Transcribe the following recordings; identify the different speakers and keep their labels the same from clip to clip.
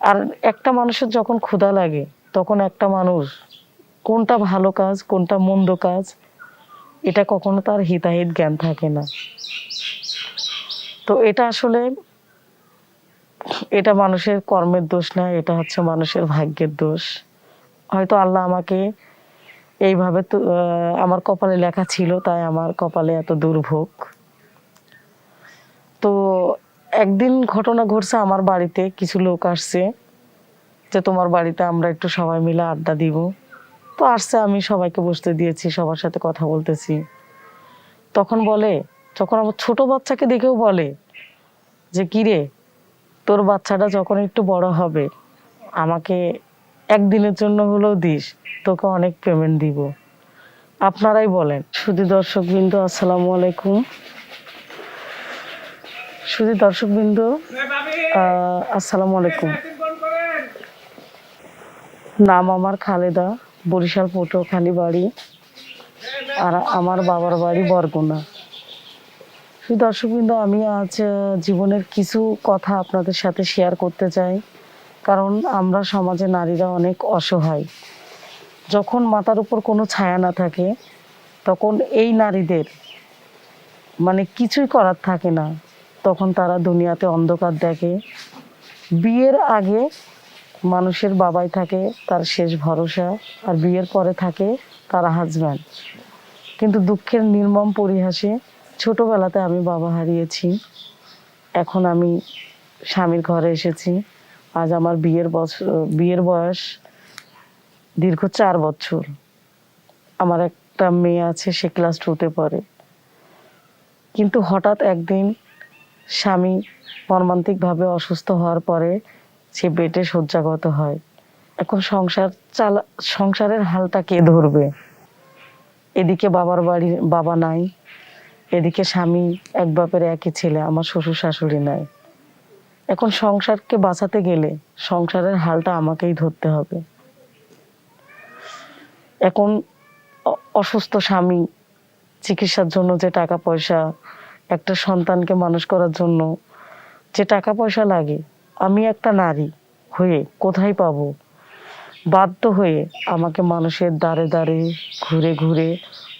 Speaker 1: আর একটা মানুষের যখন ক্ষুধা লাগে, তখন একটা মানুষ কোনটা ভালো কাজ, কোনটা মন্দ কাজ, এটা কখনো তার হিতাহিত জ্ঞান থাকে না। তো এটা আসলে, এটা মানুষের কর্মের দোষ না, এটা হচ্ছে মানুষের ভাগ্যের দোষ। হয়তো আল্লাহ আমাকে এইভাবে তো আমার কপালে লেখা ছিল, তাই আমার কপালে এত দুর্ভোগ। তো একদিন ঘটনা ঘটছে, আমার বাড়িতে কিছু লোক আসছে যে তোমার বাড়িতে আমরা একটু সবাই মিলে আড্ডা দিব। তো আসছে, আমি সবাইকে বসতে দিয়েছি, সবার সাথে কথা বলতেছি। তখন বলে যখন আমার ছোট বাচ্চাকে দেখেও বলে যে কিরে তোর বাচ্চাটা যখন একটু বড় হবে, আমাকে একদিনের জন্য হলেও দিস, তোকে অনেক পেমেন্ট দিব। আপনারাই বলেন। শুধু দর্শক বিন্দু আসসালামু আলাইকুম। শুধু দর্শক বিন্দু আসসালামু আলাইকুম। নাম আমার খালেদা, বরিশাল পটুয়াখালী বাড়ি, আর আমার বাবার বাড়ি বরগুনা। শুধু দর্শকবৃন্দ, আমি আজ জীবনের কিছু কথা আপনাদের সাথে শেয়ার করতে চাই। কারণ আমরা সমাজে নারীরা অনেক অসহায়। যখন মাথার উপর কোনো ছায়া না থাকে, তখন এই নারীদের মানে কিছুই করার থাকে না। তখন তারা দুনিয়াতে অন্ধকার দেখে। বিয়ের আগে মানুষের বাবাই থাকে, তার শেষ ভরসা, আর বিয়ের পরে থাকে তার হাজব্যান্ড কিন্তু দুঃখের নির্মম পরিহাসে ছোটবেলাতে আমি বাবা হারিয়েছি। এখন আমি স্বামীর ঘরে এসেছি। আজ আমার বিয়ের বছর বিয়ের বয়স দীর্ঘ চার বছর। আমার একটা মেয়ে আছে, সে ক্লাস টুতে পড়ে। কিন্তু হঠাৎ একদিন স্বামী মর্মান্তিকভাবে অসুস্থ হওয়ার পরে সে বেডে শয্যাগত হয়। এখন সংসার চালা, সংসারের হালটা কে ধরবে? এদিকে বাবার বাড়ি, বাবা নাই। এদিকে স্বামী এক বাপের একই ছেলে, আমার শ্বশুর শাশুড়ি নাই। এখন সংসারকে বাঁচাতে গেলে সংসারের হালটা আমাকেই ধরতে হবে। এখন অসুস্থ স্বামী চিকিৎসার জন্য যে টাকা পয়সা একটা সন্তানকে মানুষ করার জন্য যে টাকা পয়সা লাগে, আমি একটা নারী হয়ে কোথায় পাবো? বাধ্য হয়ে আমাকে মানুষের দ্বারে দ্বারে ঘুরে ঘুরে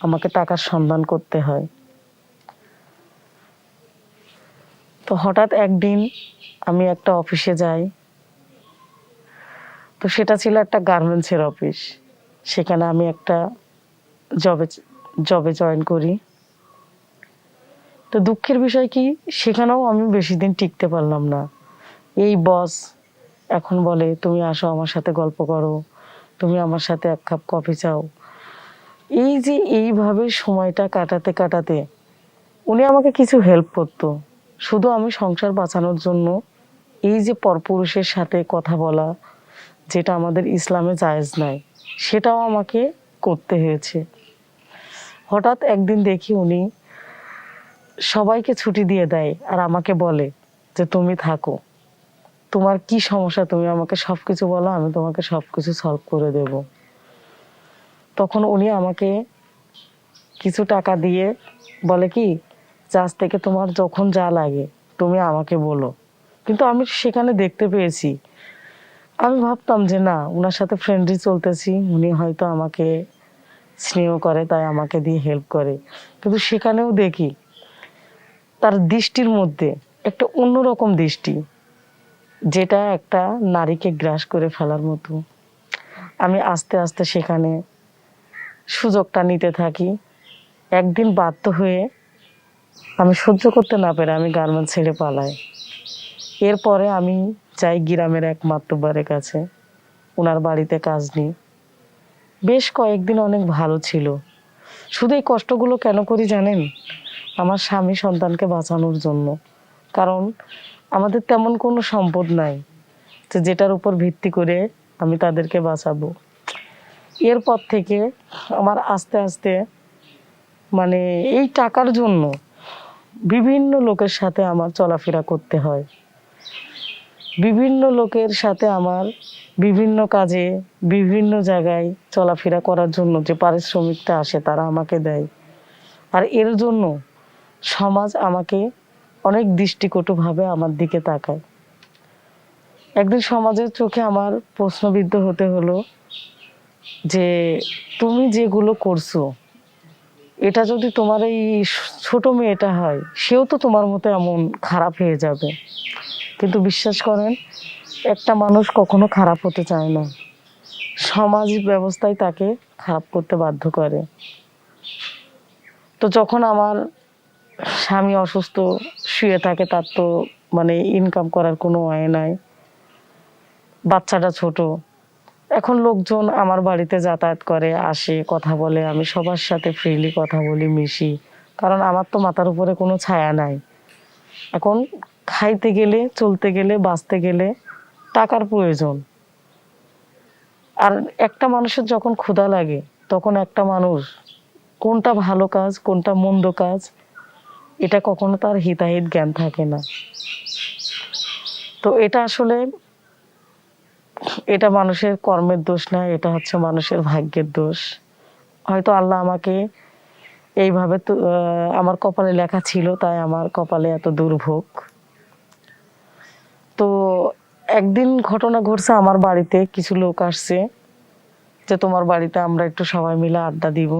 Speaker 1: আমাকে টাকার সন্ধান করতে হয়। তো হঠাৎ একদিন আমি একটা অফিসে যাই। তো সেটা ছিল একটা গার্মেন্টসের অফিস। সেখানে আমি একটা জবে জবে জয়েন করি। তো দুঃখের বিষয় কি? সেখানেও আমি বেশি দিন টিকতে পারলাম না। এই বস এখন বলে, তুমি আসো আমার সাথে গল্প করো। তুমি আমার সাথে এক কাপ কফি চাও। এই যে এইভাবে সময়টা কাটাতে কাটাতে উনি আমাকে কিছু হেল্প করতো। শুধু আমি সংসার বাঁচানোর জন্য এই যে পরপুরুষের সাথে কথা বলা, যেটা আমাদের ইসলামে জায়েজ নাই সেটাও আমাকে করতে হয়েছে। হঠাৎ একদিন দেখি উনি সবাইকে ছুটি দিয়ে দেয় আর আমাকে বলে যে তুমি থাকো। তোমার কি সমস্যা? তুমি আমাকে সব কিছু বলো, আমি তোমাকে সব কিছু সলভ করে দেব। তখন উনি আমাকে কিছু টাকা দিয়ে বলে কি আজ থেকে তোমার যখন যা লাগে, তুমি আমাকে বলো। কিন্তু আমি সেখানে দেখতে পেয়েছি। আমি ভাবতাম যে না ওনার সাথে ফ্রেন্ডলি চলতেছি, উনি হয়তো আমাকে স্নেহ করে, তাই আমাকে দিয়ে হেল্প করে। কিন্তু সেখানেও দেখি তার দৃষ্টির মধ্যে একটা অন্যরকম দৃষ্টি, যেটা একটা নারীকে গ্রাস করে ফেলার মতো। আমি আস্তে আস্তে সেখানে সুযোগটা নিতে থাকি। একদিন বাধ্য হয়ে আমি সহ্য করতে না পেরে আমি গার্মেন্ট ছেড়ে পালাই। এরপরে আমি যাই গ্রামের এক মাতব্বারের কাছে ওনার বাড়িতে কাজ নিই। বেশ কয়েকদিন অনেক ভালো ছিল। শুধু এই কষ্টগুলো কেন করি জানেন? আমার স্বামী সন্তানকে বাঁচানোর জন্য। কারণ আমাদের তেমন কোনো সম্পদ নাই যে যেটার উপর ভিত্তি করে আমি তাদেরকে বাঁচাবো। এরপর থেকে আমার আস্তে আস্তে মানে এই টাকার জন্য বিভিন্ন লোকের সাথে আমার চলাফেরা করতে হয়। বিভিন্ন লোকের সাথে আমার বিভিন্ন কাজে, বিভিন্ন জায়গায় চলাফেরা করার জন্য যে পারিশ্রমিকটা আসে তারা আমাকে দেয়। আর এর জন্য সমাজ আমাকে অনেক দৃষ্টিকটুভাবে আমার দিকে তাকায়। একদিন সমাজের চোখে আমার প্রশ্নবিদ্ধ হতে হলো যে, তুমি যেগুলো করছ, এটা যদি তোমার এই ছোট মেয়েটা হয়, সেও তো তোমার মতো এমন খারাপ হয়ে যাবে। কিন্তু বিশ্বাস করেন, একটা মানুষ কখনো খারাপ হতে চায় না। সমাজ ব্যবস্থায় তাকে খারাপ করতে বাধ্য করে। তো যখন আমার স্বামী অসুস্থ, শুয়ে থাকে তার তো মানে ইনকাম করার কোনো আয় নাই। বাচ্চাটা ছোট। এখন লোকজন আমার বাড়িতে যাতায়াত করে, আসে, কথা বলে। আমি সবার সাথে ফ্রিলি কথা বলি, মিশি। কারণ আমার তো মাথার উপরে কোনো ছায়া নাই। এখন খাইতে গেলে, চলতে গেলে, বাঁচতে গেলে টাকার প্রয়োজন। আর একটা মানুষের যখন ক্ষুধা লাগে, তখন একটা মানুষ কোনটা ভালো কাজ, কোনটা মন্দ কাজ এটা কখনো তার হিতাহিত জ্ঞান থাকে না। তো এটা আসলে এটা মানুষের কর্মের দোষ না, এটা হচ্ছে মানুষের ভাগ্যের দোষ। হয়তো আল্লাহ আমাকে এইভাবে তো আমার কপালে লেখা ছিল, তাই আমার কপালে এত দুর্ভোগ। তো একদিন ঘটনা ঘটছে, আমার বাড়িতে কিছু লোক আসছে, যে তোমার বাড়িতে আমরা একটু সবাই মিলে আড্ডা দিব।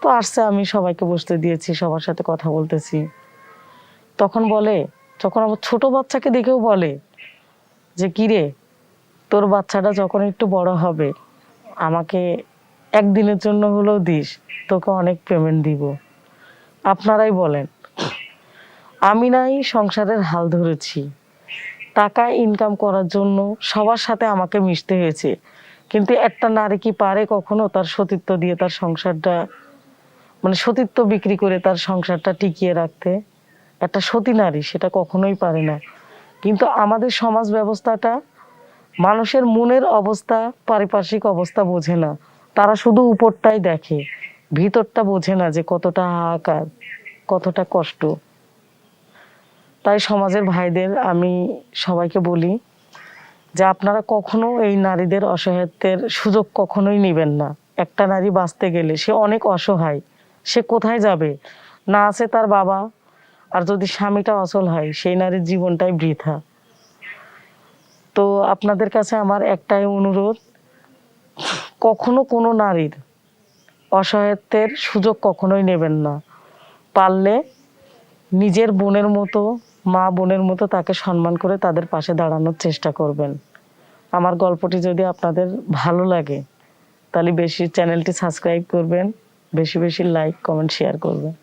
Speaker 1: তো আসছে আমি সবাইকে বসতে দিয়েছি, সবার সাথে কথা বলতেছি। তখন বলে, যখন আমার ছোট বাচ্চাকে দেখেও বলে যে, কিরে, তোর বাচ্চাটা যখন একটু বড় হবে, আমাকে একদিনের জন্য হলেও দিস, তোকে অনেক পেমেন্ট দিব। আপনারাই বলেন, আমি নাই, সংসারের হাল ধরেছি। টাকা ইনকাম করার জন্য সবার সাথে আমাকে মিশতে হয়েছে। কিন্তু একটা নারী কি পারে কখনো? তার সতীত্ব দিয়ে তার সংসারটা মানে সতীত্ব বিক্রি করে তার সংসারটা টিকিয়ে রাখতে একটা সতী নারী, সেটা কখনোই পারে না। কিন্তু আমাদের সমাজ ব্যবস্থাটা মানুষের মনের অবস্থা, পারিপার্শ্বিক অবস্থা বোঝে না। তারা শুধু উপরটাই দেখে, ভিতরটা বোঝে না যে কতটা হাহাকার, কতটা কষ্ট। তাই সমাজের ভাইদের আমি সবাইকে বলি যে আপনারা কখনো এই নারীদের অসহায়ত্বের সুযোগ কখনোই নেবেন না। একটা নারী বাঁচতে গেলে সে অনেক অসহায়। সে কোথায় যাবে? না আছে তার বাবা। আর যদি স্বামীটা অচল হয়, সেই নারীর জীবনটাই বৃথা। তো আপনাদের কাছে আমার একটাই অনুরোধ, কখনো কোনো নারীর অসহায়ত্বের সুযোগ কখনোই নেবেন না। পারলে নিজের বোনের মতো, মা বোনের মতো তাকে সম্মান করে তাদের পাশে দাঁড়ানোর চেষ্টা করবেন। আমার গল্পটি যদি আপনাদের ভালো লাগে, তাহলে বেশি চ্যানেলটি সাবস্ক্রাইব করবেন। বেশি বেশি লাইক কমেন্ট শেয়ার করবেন